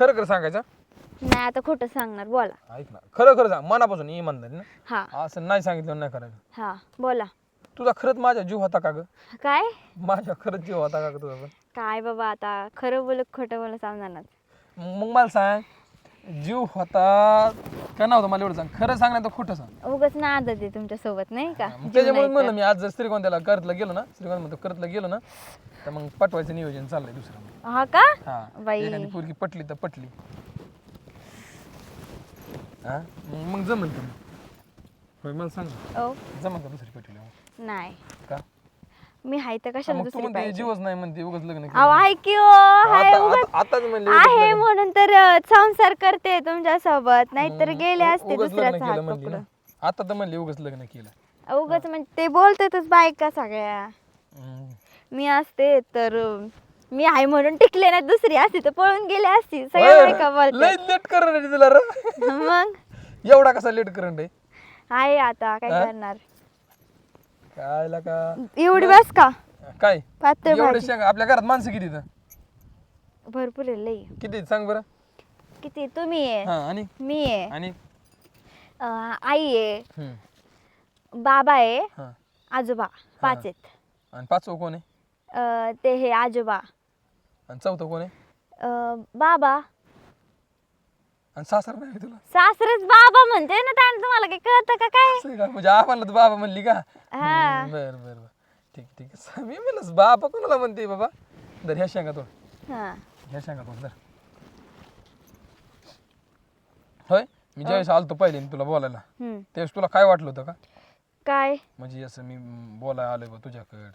खरं खरं सांगायचं? नाही आता खोटं सांगणार बोला. ऐक ना खरं खरं सांग मनापासून इमानदारी ना. हा. असं नाही सांगितलं नाही करायचं. हा बोला. तुझा खरंच माझ्या जीव होता का ग? काय? माझ्या खरंच जीव होता का ग तुझा पण? काय बाबा आता खरं बोल खोटं बोल समजणार मग मला सांग जीव होता का नव्हता मला एवढं सांग. खरं सांग नाही तर खोटं सांग. उगाच ना आदत आहे तुमच्यासोबत नाही का? त्याच्यामुळे म्हणलं मी आज जर श्रीगोंद्याला करतला गेलो ना श्रीगोंद म्हणतो करतला गेलो ना तर मग पटवायचं नियोजन चाललंय दुसरं. हा का? हा बाई. एखादी पोरगी पटली तर पटली. हा मग मग जमल मग? होय मला सांग. ओ जमल का दुसरी पटली? नाही. का? मी हाय तर हा, कशाला मग तू दुसरी म्हणते पाहिजे? जीवच नाही म्हणते उगाच लग्न केलं. अहो आहे की ओ हाय आता- उगाच आता- आताच म्हणले उगाच आहे लग्न. म्हणून तर अ, संसार करते तुमच्यासोबत नाहीतर गेले असते उगाच लग्न दुसऱ्याचा केलं हात पकडून. आता तर म्हणले उगाच लग्न केलं. उगाच म्हणजे ते बोलतातच बायका सगळ्या. हम्म. मी असते तर अ, मी आहे म्हणून टिकले नाही दुसरी असती तर पळून गेले असती. सगळ्या बायका होय, लय बोलतात लेट करंट आहे तुला रे. मग? एवढा कसा लेट करंट आहे? आहे आता काय हा? करणार? काय ला का? एवढी बस का? काय? पातळ एवढे भाजी. शेंगा आपल्या घरात माणसं किती? भरपूर आहे लई. किती आहेत? सांग बरं. किती? तुम्ही आहे. हा आणि? मी आहे. आणि? अ, आई आहे. हम्म, बाबा आहे. हा. आजोबा पाच आहेत. आणि पाचवं कोण आहे? अ, ते हे आजोबा. आणि चौथं कोण आहे? अ, बाबा. आणि सासरा नाही तुला? सासरेच बाबा म्हणते ना त्यानं तुम्हाला काही कळतं का काय? असं आहे का? म्हणजे तर बाबा म्हणली का? हा. बर बर बर. ठीक ठीक मी म्हणलं बाबा कोणाला म्हणते बाबा? दर ह्या शेंगा तोड. हा. ह्या शेंगा तोड दर होय? मी ज्यावेळेस आलतो पहिले तुला बोलायला हम्म. त्यावेळेस तुला काय वाटलं होतं का? काय? म्हणजे असं मी म, बोलायला आलोय बा तुझ्याकडे.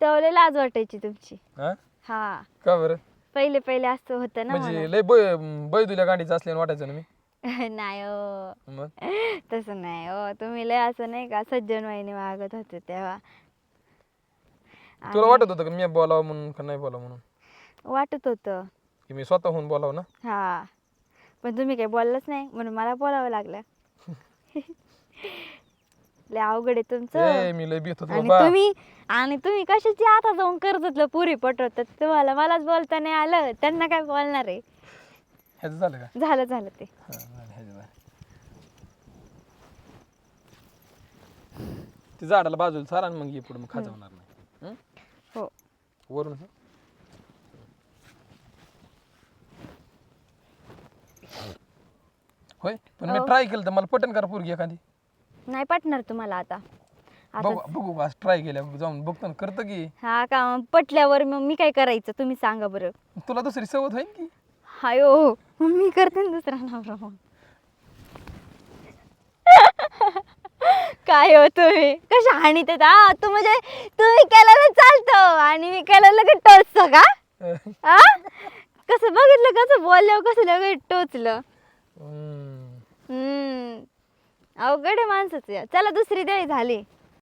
तेवढे लाज वाटायची तुमची. हा? हा. का बरं? पहिले पहिले असं होतं ना म्हणजे लय बै बैदुल्या गाडीचं असल्यानं वाटायचं ना मी? मला. नाही हो. मग? तसं नाही हो. तुम्ही लय असं नाही का सज्जन वाहिनी मागत होते तेव्हा. तुला वाटत होतं का मी बोलावं म्हणून का नाही बोलावं म्हणून? वाटत होतं. की मी स्वतःहून बोलावं ना? हा. पण तुम्ही काही बोललंच नाही म्हणून मला बोलावं लागलं. लय अवघड आहे तुमचं. ए मी लय भीत होतो आणि बाबा. तुम्ही आणि तुम्ही कशाची आता जाऊन कर्जतलं पुरी पटवतात तुम्हाला मलाच बोलता नाही आलं. त्यांना काय बोलणार आहे? ह्याचं झालं का? झालं झालं ते. हा, झालं, ह्याचं झालं. ते झाडाला बाजूला सारा आणि मग ये पुढे मग खाजवणार नाही. हं? हो. वरून हं? होय पण मी हो. ट्राय केलं तर मला पटन करा पोरगी एखादी. नाही पटणार तुम्हाला आता. आता बघू बघू का ट्राय केल्या जाऊन बघतो ना करतं की? हा का मग पटल्यावर मग मी काय करायचं तुम्ही सांगा बरं. तुला दुसरी सवत होईल की? हायो मग मी करते ना दुसरा नवरा मग. काय हो तुम्ही? कशा आणि ते हा तू म्हणजे तुम्ही केलेलं चालतं आणि मी केलेलं लगेच टोचतो का? हा? कसं बघितलं कसं बोलल्यावर कसं लगेच टोचलं? हम्म. अवघड आहे माणसाचं. चला दुसरी देळी झाली.